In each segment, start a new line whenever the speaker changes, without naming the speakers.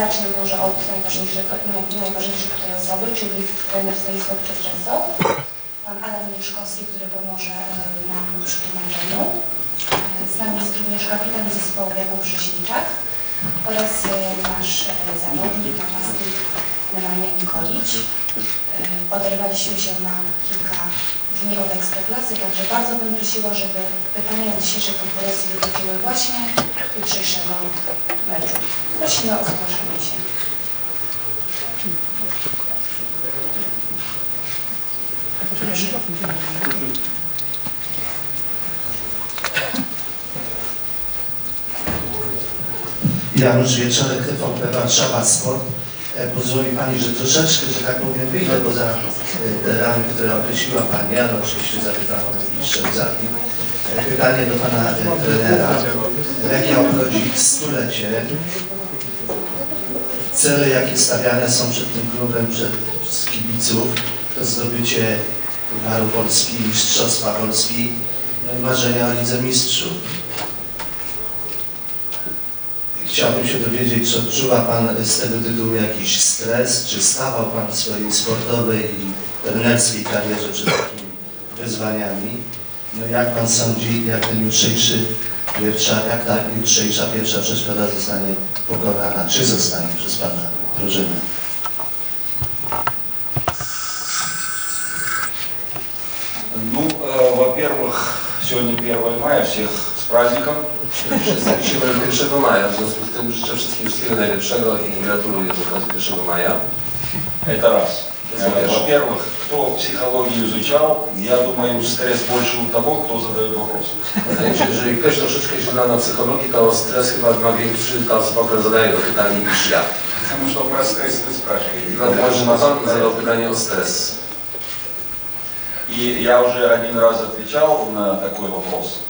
zacznę może od najważniejszego, naj- najważniejszej tutaj osoby, czyli trener Stanisław Czerczęsow, pan Adam Mieszkowski, który pomoże nam przy tłumaczeniu. E, Z nami jest również kapitan zespołu Jakub Rześniczak oraz e, nasz e, zawodnik, napastnik Nemanja Nikolić. Oderwaliśmy się na kilka dni od Ekstraklasy, także bardzo bym prosiła, żeby pytania dzisiejszej konferencji dotyczyły właśnie jutrzejszego meczu. Prosimy o zgłoszenie się.
Janusz Wieczorek, TVP Warszawa Sport. E, Pozwoli Pani, że troszeczkę, że tak powiem, wyjdę poza te ramy, które określiła Pani, ale oczywiście zapytam o najbliższe uzasadnienie. E, Pytanie do Pana e, trenera. Legia obchodzi stulecie. Cele, jakie stawiane są przed tym klubem, przed kibiców, to zdobycie Pucharu Polski, Mistrzostwa Polski, no marzenia o Lidze Mistrzów. Chciałbym się dowiedzieć, czy odczuwa Pan z tego tytułu jakiś stres, czy stawał Pan w swojej sportowej i trenerskiej karierze przed takimi wyzwaniami? No jak Pan sądzi, jak ten jutrzejszy pierwsza, jak ta jutrzejsza pierwsza przeszkoda zostanie pokonana, czy zostanie przez Pana drużynę?
Ну, э, во-первых, сегодня 1 мая, всех с праздником.
Wszyscy dzisiaj mają 1 maja, w związku z tym życzę wszystkim wszystkiego najlepszego i gratuluję z okazji 1 maja.
Это раз. Э,
Конечно.
Во-первых, кто психологию изучал, я думаю, стресс больше у того, кто задает вопросы.
Jeżeli ktoś troszeczkę się zna na psychologii, to stres chyba ma większy ta osoba, która zadaje to pytanie niż ja.
Потому что про стресс вы спрашиваете.
Dlatego, że ma Pan zadał pytanie o stres.
И я уже один раз отвечал на такой вопрос.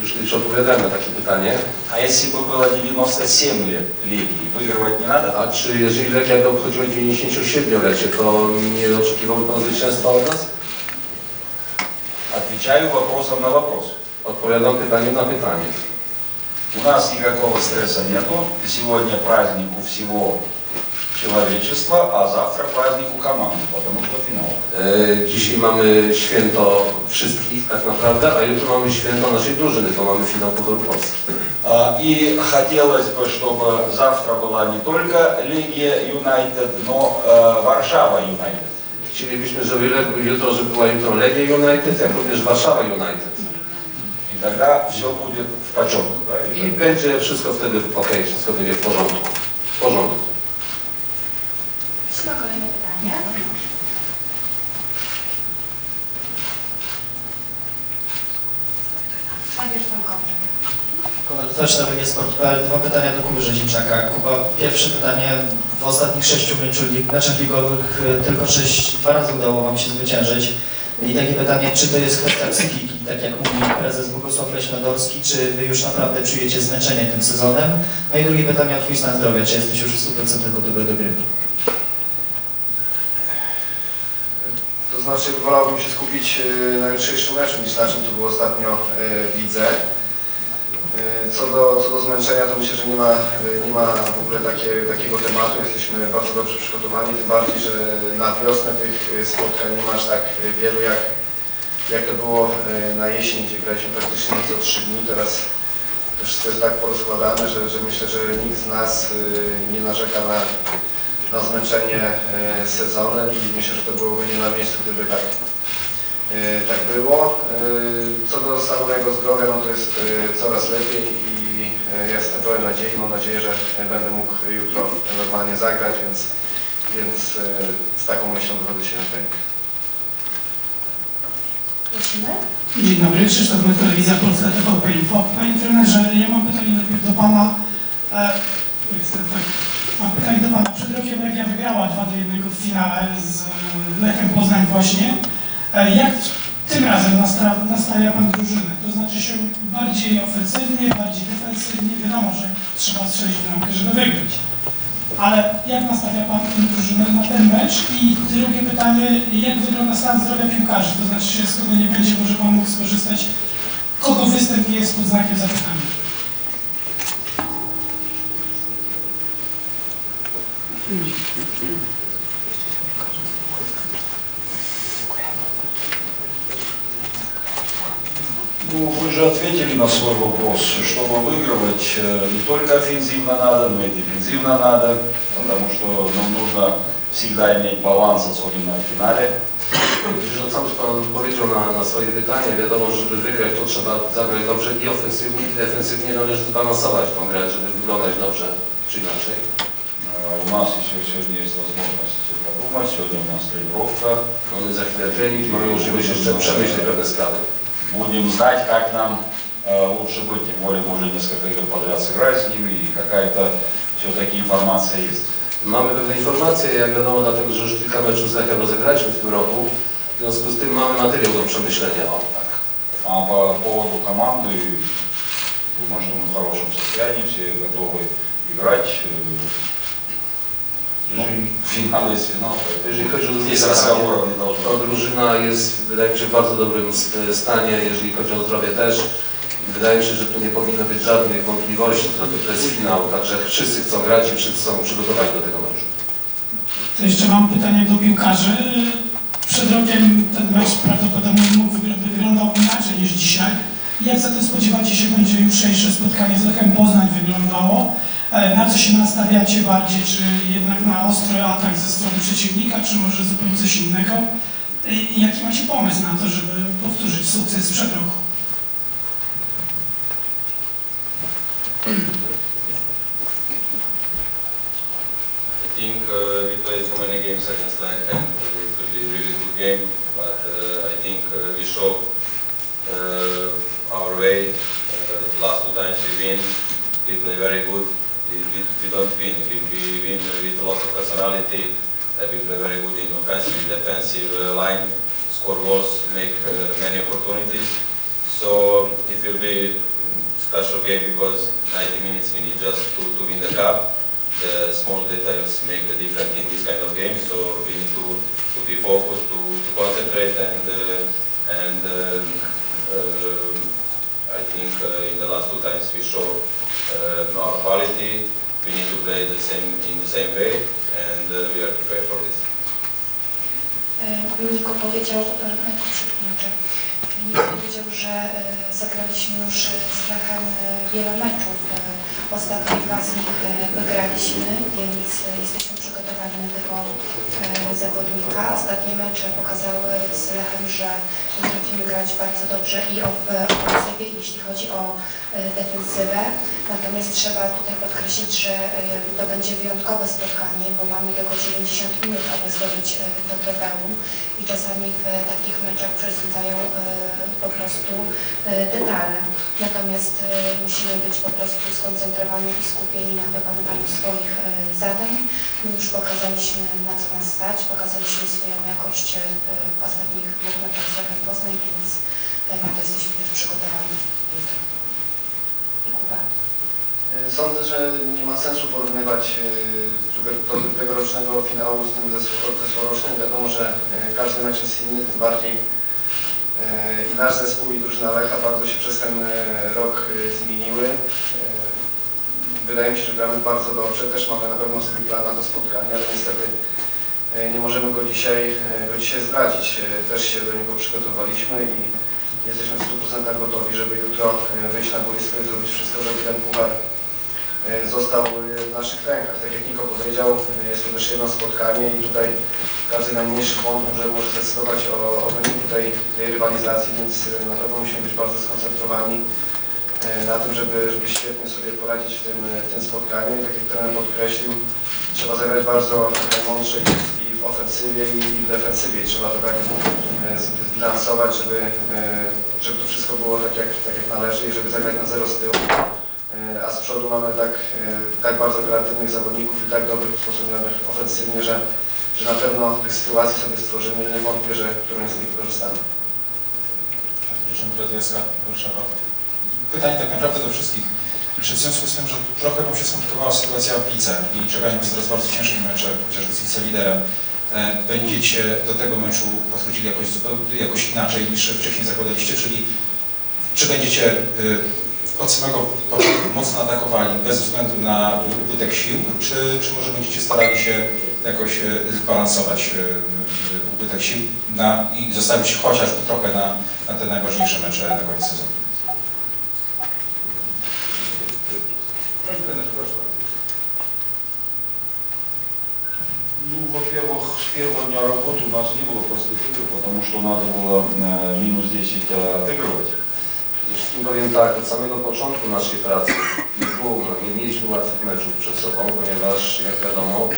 Już kiedyś odpowiadałem na takie pytanie.
А если бы было 97 лет Легии, выигрывать не надо?
A czy jeżeli Legia by obchodziła 97-lecie, to nie oczekiwałby Pan zwycięstwa od nas?
Отвечаю вопросом на вопрос.
Odpowiadam pytaniem na pytanie.
У нас никакого стресса нету. Сегодня праздник у всего человечества, а завтра праздник у команды, потому что финал.
E, Dzisiaj mamy święto wszystkich tak naprawdę, a jutro mamy święto naszej drużyny, bo mamy finał Pucharu Polski.
А, И хотелось бы, чтобы завтра была не только Легия Юнайтед, но э, Варшава Юнайтед.
Chcielibyśmy, żeby le- jutro, żeby była jutro Legia United, jak również Warszawa United.
И тогда все будет в почетку. да, и
I
так.
będzie wszystko wtedy ok, wszystko będzie w porządku. W porządku.
Konrad Zaczna, BG Sport.pl. Dwa pytania do Kuby Rzeźniczaka. Kuba, pierwsze pytanie. W ostatnich sześciu meczu, meczach ligowych e, tylko sześć, dwa razy udało Wam się zwyciężyć. I takie pytanie, czy to jest kwestia psychiki, tak jak mówi prezes Bogusław Leśnodorski, czy Wy już naprawdę czujecie zmęczenie tym sezonem? No i drugie pytanie o Twój stan zdrowia, czy jesteś już w 100% gotowy do gry?
To znaczy wolałbym się skupić e, na jutrzejszym meczu niż na czym to było ostatnio e, w lidze. E, Co do, co do zmęczenia to myślę, że nie ma, nie ma w ogóle takie, takiego tematu. Jesteśmy bardzo dobrze przygotowani, tym bardziej, że na wiosnę tych spotkań nie masz tak wielu jak, jak to było e, na jesień, gdzie graliśmy praktycznie co trzy dni. Teraz to wszystko jest tak porozkładane, że, że myślę, że nikt z nas e, nie narzeka na, na zmęczenie sezonem i myślę, że to byłoby nie na miejscu, gdyby tak, tak było. E, Co do stanu mojego zdrowia, no to jest e, coraz lepiej i e, jestem pełen nadziei. Mam nadzieję, że będę mógł jutro normalnie zagrać, więc, więc e, z taką myślą wychodzę się na trening.
Dzień dobry, Krzysztof Telewizja Polska TVP Info. Panie trenerze, ja mam pytanie najpierw do Pana. E, jestem, tak. Mam pytanie do Pana. Przed rokiem Legia wygrała 2 do 1 w finale z e, Lechem Poznań właśnie. E, jak tym razem nastawia Pan drużynę? To znaczy się bardziej ofensywnie, bardziej defensywnie. Wiadomo, że trzeba strzelić bramkę, żeby wygrać. Ale jak nastawia Pan tę drużynę na ten mecz? I drugie pytanie, jak wygląda stan zdrowia piłkarzy? To znaczy, się, z kogo nie będzie, może Pan mógł skorzystać, kogo występ jest pod znakiem zapytania?
Ну, вы же ответили на свой вопрос, чтобы выигрывать э, не только офензивно надо, но и дефензивно надо, потому что нам нужно всегда иметь баланс, особенно в финале.
Że sam już Pan powiedział na, na swoje pytanie, wiadomo, że żeby wygrać to trzeba zagrać dobrze i ofensywnie i defensywnie należy zbalansować tą grę, żeby wyglądać dobrze czy inaczej.
Э, У нас еще сегодня есть возможность подумать, сегодня у нас тренировка.
Mamy za chwilę trening, mamy możliwość jeszcze przemyśleć pewne sprawy.
Будем знать, как нам э, лучше быть, тем более мы уже несколько игр подряд сыграть с ними, и какая-то все-таки информация есть.
Mamy pewne informacje, jak wiadomo, dlatego że już kilka meczów z Lechem rozegraliśmy w tym roku. W związku z tym mamy materiał do przemyślenia. O, tak.
А по поводу команды, думаю, что мы в хорошем состоянии, все готовы играть. jest finał.
Jeżeli chodzi o
drużynę,
to,
to
drużyna jest, wydaje mi się, w bardzo dobrym stanie, jeżeli chodzi o zdrowie też. Wydaje mi się, że tu nie powinno być żadnych wątpliwości, to, to jest finał, także wszyscy chcą grać i wszyscy są przygotowani do tego meczu.
To jeszcze mam pytanie do piłkarzy. Przed rokiem ten mecz prawdopodobnie mógł, wyglądał inaczej niż dzisiaj. Jak zatem spodziewacie się, będzie jutrzejsze spotkanie z Lechem Poznań wyglądało? Na co się nastawiacie bardziej? Czy jednak na ostry atak ze strony przeciwnika, czy może zupełnie coś innego? I jaki macie pomysł na to, żeby powtórzyć sukces sprzed roku?
I think uh, we played so many games against Lech and it will be a really good game. But uh, I think uh, we show uh, our way. Uh, last two times we win, we play very good. We, we, don't win. We, we win with a lot of personality. Uh, we play very good in offensive, defensive uh, line, score goals, make uh, many opportunities. So it will be special game because 90 minutes we need just to, to win the cup the small details make the difference in this kind of game. So we need to, to be focused, to, to concentrate, and uh, and um, um, I think uh, in the last two times we show Uh, our quality. We need to play the same in the same way, and uh, we are prepared for this.
E, e, inaczej. Że e, zagraliśmy już z Lechem e, wiele meczów. E, Ostatnie dwa z nich wygraliśmy, więc jesteśmy przygotowani na tego zawodnika. Ostatnie mecze pokazały z Lechem, że potrafimy grać bardzo dobrze i w ofensywie, jeśli chodzi o defensywę. Natomiast trzeba tutaj podkreślić, że to będzie wyjątkowe spotkanie, bo mamy tylko 90 minut, aby zdobyć to trofeum i czasami w takich meczach przesądzają e, po prostu e, detale. Natomiast e, musimy być po prostu skoncentrowani i skupieni na wykonywaniu swoich e, zadań. My już pokazaliśmy na co nas stać, pokazaliśmy swoją jakość w ostatnich dwóch meczach z Lechem Poznań, więc na to jesteśmy też przygotowani. I Kuba.
Sądzę, że nie ma sensu porównywać tegorocznego finału z tym zeszłorocznym. Wiadomo, że każdy mecz jest inny, tym bardziej i nasz zespół i drużyna Lecha bardzo się przez ten e, rok e, zmieniły. E, Wydaje mi się, że gramy bardzo dobrze. Też mamy na pewno swój plan na to spotkanie, ale niestety e, nie możemy go dzisiaj, e, go dzisiaj zdradzić. E, Też się do niego przygotowaliśmy i jesteśmy w 100% gotowi, żeby jutro e, wyjść na boisko i zrobić wszystko, żeby ten puchar e, został e, w naszych rękach. Tak jak Niko powiedział, e, jest to też jedno spotkanie i tutaj każdy najmniejszy błąd może, może zdecydować o, o wyniku tej, tej rywalizacji, więc e, na pewno musimy być bardzo skoncentrowani e, na tym, żeby, żeby świetnie sobie poradzić w tym, w tym spotkaniu. I tak jak trener podkreślił, trzeba zagrać bardzo e, mądrze i w ofensywie i w defensywie. I trzeba to tak zbilansować, żeby, żeby to wszystko było tak jak, tak jak należy i żeby zagrać na zero z tyłu. A z przodu mamy tak, tak bardzo kreatywnych zawodników i tak dobrych usposobionych ofensywnie, że, że na pewno tych sytuacji sobie stworzymy nie wątpię, że którąś z nich wykorzystamy.
Warszawa. Pytanie tak naprawdę do wszystkich. Czy w związku z tym, że trochę Wam się skomplikowała sytuacja w Lice i czekają nas teraz bardzo ciężkie mecze, chociażby z Liderem, e, będziecie do tego meczu podchodzili jakoś, jakoś inaczej niż wcześniej zakładaliście, czyli czy będziecie y, od samego początku mocno atakowali bez względu na ubytek sił, czy, czy może będziecie starali się jakoś e, zbalansować e, ubytek sił na, i zostawić chociaż trochę na, na te najważniejsze mecze na koniec sezonu?
Ну, во-первых, с первого дня работы у нас не было простых игр, потому что надо было э, минус 10 отыгрывать.
Przede wszystkim powiem tak, od samego początku naszej pracy nie, było, nie mieliśmy łatwych meczów przed sobą, ponieważ jak wiadomo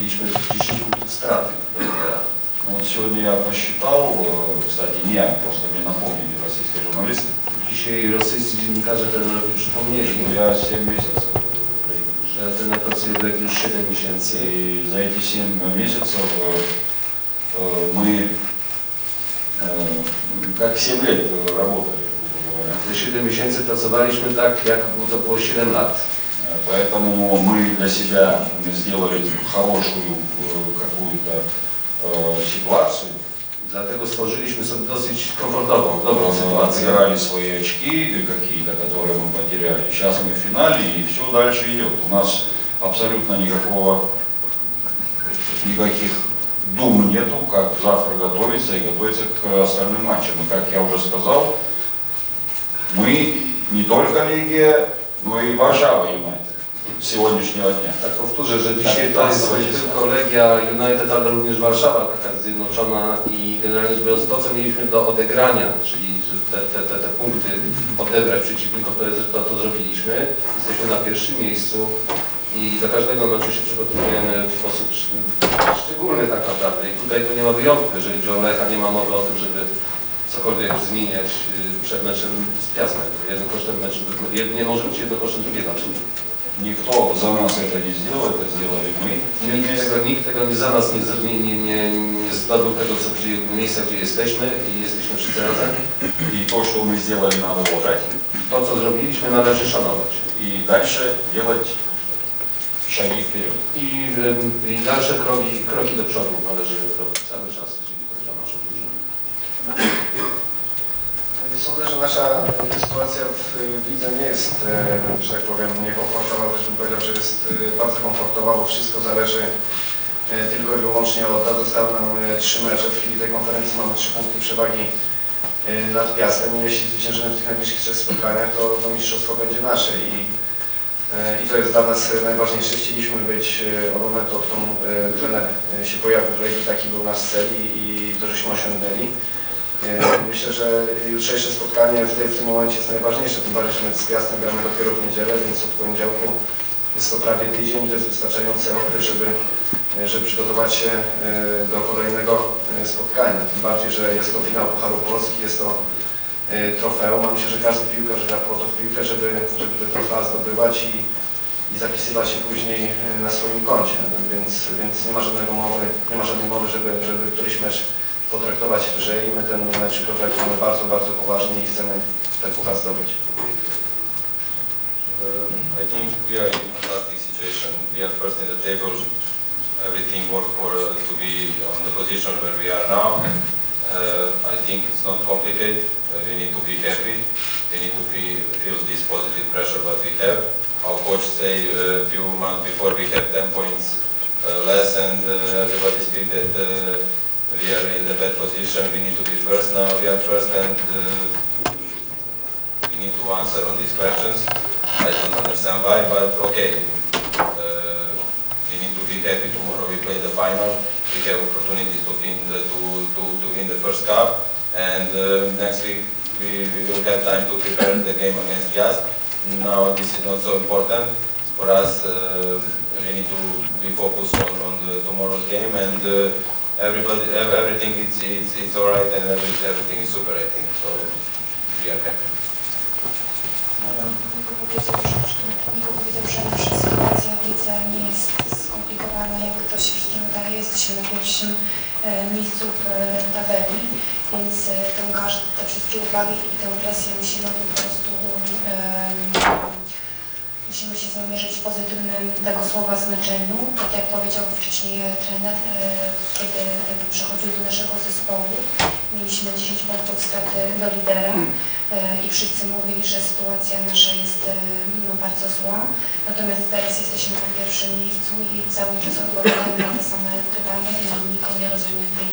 лично личные страты. Ну,
вот сегодня я посчитал, э, кстати, не я, просто мне напомнили российские журналисты.
Ще й расисти не кажете,
że robił przypomnienie. Я 7 месяцев.
Że ten на tak już 7 miesięcy.
И за эти 7 месяцев э, э, мы как 7 лет работали.
Te 7 miesięcy pracowaliśmy tak, jak było to po 7 lat.
Э, Поэтому мы для себя сделали хорошую э, какую-то э, ситуацию.
Dlatego stworzyliśmy sobie dosyć komfortową, dobrą
Э,
sytuację.
Отыграли свои очки какие-то, которые мы потеряли. Сейчас мы в финале и все дальше идет. У нас абсолютно никакого, никаких дум нету, как завтра готовиться и готовиться к остальным матчам. И как я уже сказал, мы не только Лигия, но и Варшава с сегодняшнего дня.
Tak powtórzę, że dzisiaj to jest nie tylko Legia United, ale również Warszawa taka zjednoczona i generalnie rzecz biorąc to, co mieliśmy do odegrania, czyli że te, te, te, te punkty odebrać przeciwnikom, to, jest, to, to zrobiliśmy. Jesteśmy na pierwszym miejscu i do każdego meczu się przygotowujemy w sposób szcz- szczególny tak naprawdę. I tutaj to nie ma wyjątku, jeżeli chodzi o Lecha, nie ma mowy o tym, żeby cokolwiek zmieniać y, przed meczem z Piastem. Jednym kosztem meczu, jedynie może być jednym kosztem drugiego. Czyli
Никто за нас это не сделал, это сделали мы.
Nikt tego, nikt tego nie za nas nie, z- nie, nie, nie, nie zdobył tego, co gdzie, miejsca, gdzie jesteśmy i jesteśmy wszyscy razem.
И то, что мы сделали, надо уважать.
To, co zrobiliśmy, należy szanować.
И дальше делать шаги вперед.
I, ym, i dalsze kroki, kroki do przodu należy robić cały czas, jeżeli chodzi o naszą drużynę.
Sądzę, że nasza sytuacja w, lidze nie jest, e, że tak powiem, niekomfortowa, wręcz bym powiedział, że jest e, bardzo komfortowa, bo wszystko zależy e, tylko i wyłącznie od nas. Zostały nam trzy mecze. W chwili tej konferencji mamy trzy punkty przewagi nad Piastem jeśli zwyciężymy w tych najbliższych trzech spotkaniach, to, to mistrzostwo będzie nasze i, i to jest dla nas najważniejsze. Chcieliśmy być od momentu, odkąd trener się pojawił w Legii, taki był nasz cel i, i to żeśmy osiągnęli. E, Myślę, że jutrzejsze spotkanie w, tej, w tym momencie jest najważniejsze, tym bardziej, że my z Piastem gramy dopiero w niedzielę, więc od poniedziałku jest to prawie tydzień to jest wystarczający okres, żeby, e, żeby przygotować się e, do kolejnego spotkania. Tym bardziej, że jest to finał Pucharu Polski, jest to trofeum, a myślę, że każdy piłkarz gra po to w piłkę, żeby, żeby te trofea zdobywać i, i zapisywać się później na swoim koncie, więc, więc nie ma żadnego mowy, nie ma żadnej mowy, żeby, żeby któryś mecz potraktować lżej. My ten mecz potraktujemy bardzo, bardzo poważnie i chcemy ten puchar zdobyć.
Uh, I think we are in a fantastic situation. We are first in the table. Everything worked for us to be on the position where we are now. Uh, I think it's not complicated. Uh, we need to be happy. We need to feel, feel this positive pressure that we have. Our coach say uh, a few months before we have 10 points uh, less and uh, everybody speak that uh, we are in the bad position. We need to be first now. We are first and uh, we need to answer on these questions. I don't understand why, but okay. Uh, we need to be happy tomorrow. We play the final. We have opportunities to win the, to, to, to win the first cup, and uh, next week we, we will have time to prepare the game against Piast. Now this is not so important for us. Uh, we need to be focused on, on the tomorrow's game, and uh, everybody, ev- everything is it's, it's all right, and every, everything is super. I think so. We are happy.
Że, nasza sytuacja nie jest skomplikowana, jak to się wszystkim wydaje. Jesteśmy na pierwszym e, miejscu w e, tabeli, więc e, każ- te wszystkie uwagi i tę presję musimy po prostu musimy się sytuację mierzyć w pozytywnym tego słowa znaczeniu. Tak jak powiedział wcześniej trener, e, kiedy przychodził do naszego zespołu, mieliśmy 10 punktów straty do lidera e, i wszyscy mówili, że sytuacja nasza jest e, no, bardzo zła. Natomiast teraz jesteśmy na pierwszym miejscu i cały czas odpowiadamy na te same pytania i nikt nie rozumie tej,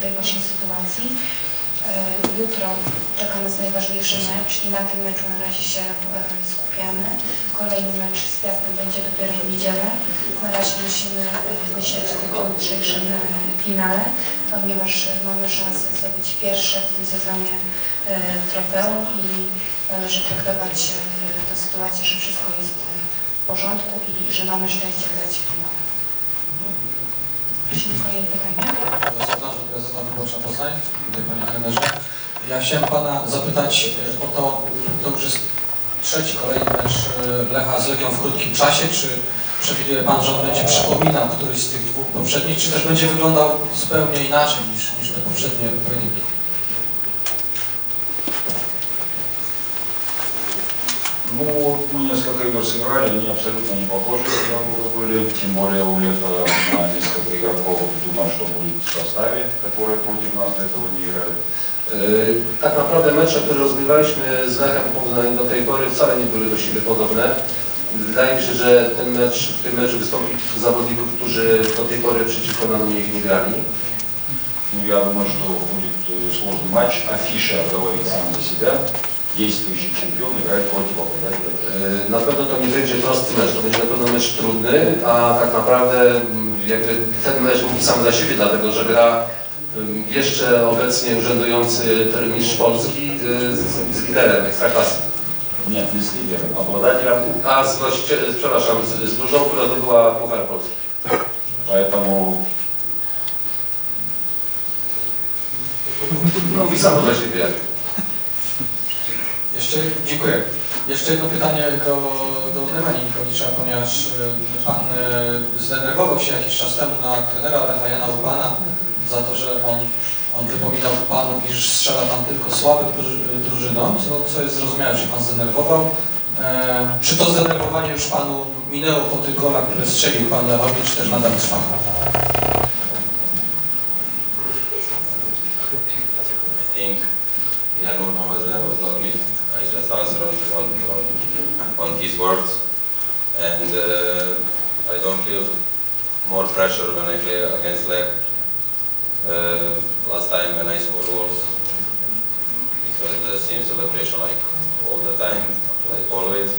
tej właśnie sytuacji. E, Jutro czeka najważniejszy mecz i na tym meczu na razie się e, skupiamy. Kolejny mecz z Piastem będzie dopiero w niedzielę. Na razie musimy e, myśleć tylko o jutrzejszym finale, ponieważ mamy szansę zdobyć pierwsze w tym sezonie trofeum i należy traktować tę sytuację, że wszystko jest w porządku i że mamy szczęście grać w finale. Prosimy kolejne pytanie.
Zadam Gazeta Wyborcza Poznań, tutaj Panie Trenerze. Ja chciałem Pana zapytać e, o to, to już jest trzeci kolejny mecz e, Lecha z Legią w krótkim czasie, czy przewiduje Pan, że on będzie przypominał któryś z tych dwóch poprzednich, czy też będzie wyglądał zupełnie inaczej niż, niż te poprzednie wyniki?
Ну, вот мы несколько игр сыграли, они абсолютно не похожи друг на друга были. Тем более у Лета на несколько игроков, думаю, что будет в составе, которые против нас до этого не играли.
Yy, Tak naprawdę mecze, które rozgrywaliśmy z Lechem Poznań do tej pory wcale nie były do siebie podobne. Wydaje mi się, że ten mecz, w tym meczu wystąpi kilku zawodników, którzy do tej pory przeciwko nam nie, nie grali.
Ну, я думаю, что будет э, сложный матч. Афиша говорит сам за себя. Действующий чемпион играет против обладателя.
Yy, Na pewno to nie będzie prosty mecz, to będzie na pewno mecz trudny, a tak naprawdę mm, jakby ten mecz mówi sam za siebie, dlatego że gra ym, jeszcze obecnie urzędujący mistrz Polski yy, z, z liderem Ekstraklasy.
Нет, не с лидером, обладателем.
A z, właściciel, przepraszam, z, z dużą, która zdobyła Puchar Polski.
Поэтому
Mówi sam za siebie.
Jeszcze, dziękuję. Jeszcze jedno pytanie do, do Demani Nikowicza, ponieważ e, Pan e, zdenerwował się jakiś czas temu na trenera Lecha Jana Urbana za to, że on, on wypominał Panu, iż strzela Pan tylko słabym druży- drużynom, co, co jest zrozumiałe, że Pan zdenerwował. E, czy to zdenerwowanie już Panu minęło po tych golach, które strzelił Pan Lechowi, czy też nadal trwa?
I think Jan Urban. I just answer on, on, on, his words. And uh, I don't feel more pressure when I play against Lech. Uh, last time when I scored goals, it was the same celebration like all the time, like always.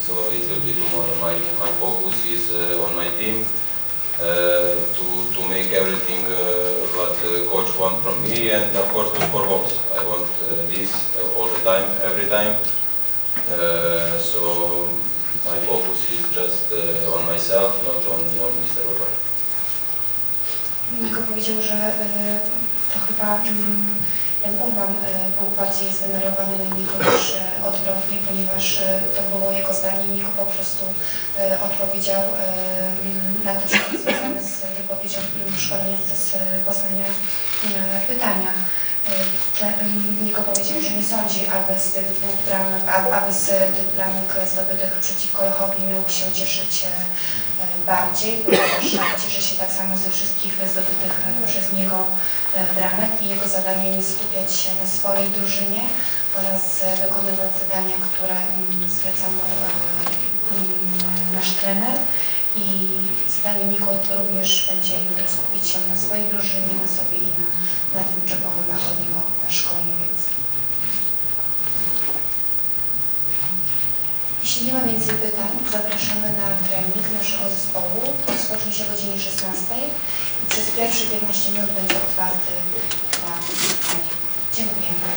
So it will be tomorrow. My, my focus is uh, on my team to, to make everything uh, what the coach wants from me and of course to score goals. I want uh, this uh, all the time, every time. Uh, so my focus is just uh, on myself, not on, on Mr. Robert.
Niko powiedział, że to chyba Urban e, był bardziej zdenerwowany niż odwrotnie, ponieważ e, to było jego zdanie. Niko po prostu e, odpowiedział e, mm, na to, co związane z wypowiedzią szkoleniowca z Poznania pytania. Mm, Niko powiedział, że nie sądzi, aby z tych dwóch bramek, aby- z tych bramek zdobytych przeciwko Lechowi miałby się cieszyć bardziej, ponieważ cieszy się tak samo ze wszystkich zdobytych przez niego bramek i jego zadaniem jest skupiać się na swojej drużynie oraz e, wykonywać zadania, które mm, zleca mu e, mm, nasz trener. I zadaniem Niko również będzie jutro skupić się na swojej drużynie, na sobie i na, na tym, czego wymaga od niego nasz. Jeśli nie ma więcej pytań, zapraszamy na trening naszego zespołu. To rozpocznie się o godzinie 16 i przez pierwsze 15 minut będzie otwarty dla trening. Dziękujemy.